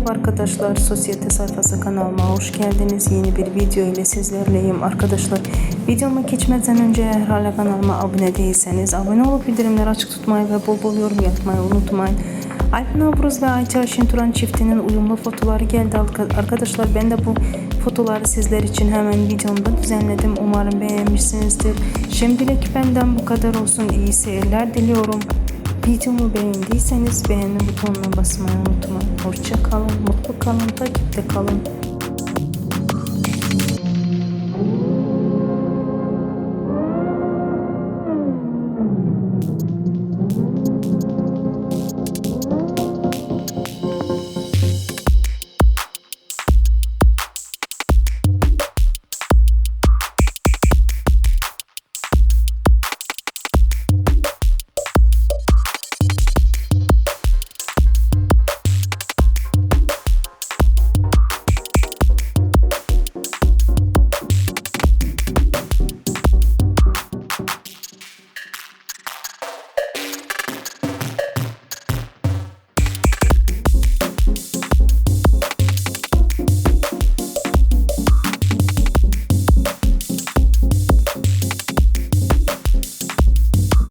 Merhaba arkadaşlar, Sosyete sayfası kanalıma hoş geldiniz. Yeni bir video ile sizlerleyim arkadaşlar. Videoma geçmeden önce eğer hala kanalıma abone değilseniz abone olup bildirimleri açık tutmayı ve bol bol yorum yapmayı unutmayın. Alpin Abruz ve Ayça Şinturan çiftinin uyumlu fotoğrafları geldi arka- arkadaşlar. Ben de bu fotoğrafları sizler için hemen videomda düzenledim. Umarım beğenmişsinizdir. Şimdilik benden bu kadar olsun. İyi seyirler diliyorum. Videomu beğendiyseniz beğeni butonuna basmayı unutmayın. Hoşça kalın, mutlu kalın, takipte kalın.